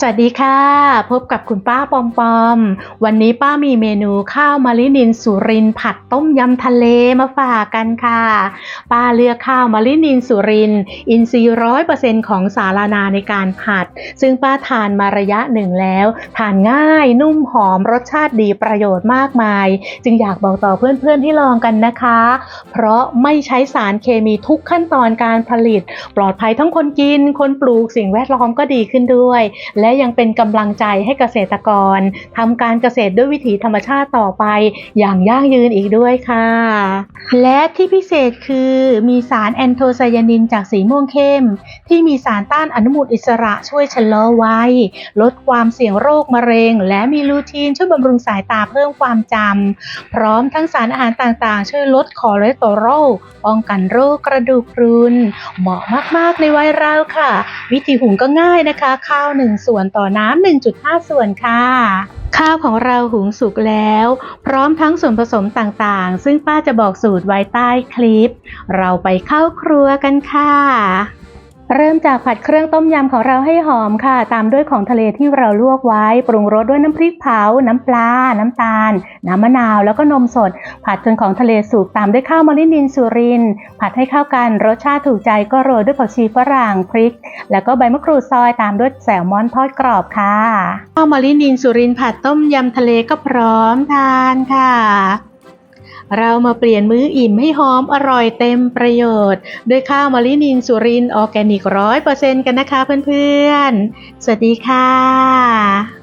สวัสดีค่ะ พบกับคุณป้าปอมปอม วันนี้ป้ามีเมนูข้าวมาลินินสุรินผัดต้มยำทะเลมาฝากกันค่ะ ป้าเลือกข้าวมาลินินสุริน อินทรีย์ร้อยเปอร์เซ็นของสารานาในการผัด ซึ่งป้าทานมาระยะหนึ่งแล้ว ทานง่ายนุ่มหอมรสชาติดีประโยชน์มากมาย จึงอยากบอกต่อเพื่อนๆที่ลองกันนะคะ เพราะไม่ใช้สารเคมีทุกขั้นตอนการผลิต ปลอดภัยทั้งคนกิน คนปลูกสิ่งแวดล้อมก็ดีขึ้นด้วยและและยังเป็นกำลังใจให้เกษตรกรทำการเกษตรด้วยวิถีธรรมชาติต่อไป อย่างยั่งยืนอีกด้วยค่ะ และที่พิเศษคือมีสารแอนโทไซยานินจากสีม่วงเข้ม ที่มีสารต้านอนุมูลอิสระช่วยชะลอวัยลดความเสี่ยงโรคมะเร็ง และมีลูทีนช่วยบำรุงสายตาเพิ่มความจำพร้อมทั้งสารอาหารต่างๆ ช่วยลดคอเลสเตอรอลป้องกันโรคกระดูกพรุนเหมาะมากๆในวัยเราค่ะ วิธีหุงก็ง่ายนะคะ ข้าว1ส่วนต่อน้ำ1.5 ส่วนค่ะ ข้าวของเราหุงสุกแล้ว พร้อมทั้งส่วนผสมต่างๆ ซึ่งป้าจะบอกสูตรไว้ใต้คลิป เราไปเข้าครัวกันค่ะ เริ่มจากผัดเครื่องต้มยำของเราให้หอมค่ะ ตามด้วยของทะเลที่เราลวกไว้ ปรุงรสด้วยน้ำพริกเผา น้ำปลา น้ำตาล น้ำมะนาว แล้วก็นมสด ผัดจนของทะเลสุกตามด้วยข้าวมอลินินสุริน ผัดให้เข้ากัน รสชาติถูกใจก็โรยด้วยผักชีฝรั่งพริก แล้วก็ใบมะกรูดซอยตามด้วยแซลมอนทอดกรอบค่ะ ข้าวมอลินินสุรินผัดต้มยำทะเลก็พร้อมทานค่ะ เรามาเปลี่ยนมื้ออิ่มให้หอมอร่อยเต็มประโยชน์ ด้วยข้าวมะลินินสุรินออร์แกนิกร้อยเปอร์เซ็นต์กันนะคะเพื่อนๆ สวัสดีค่ะ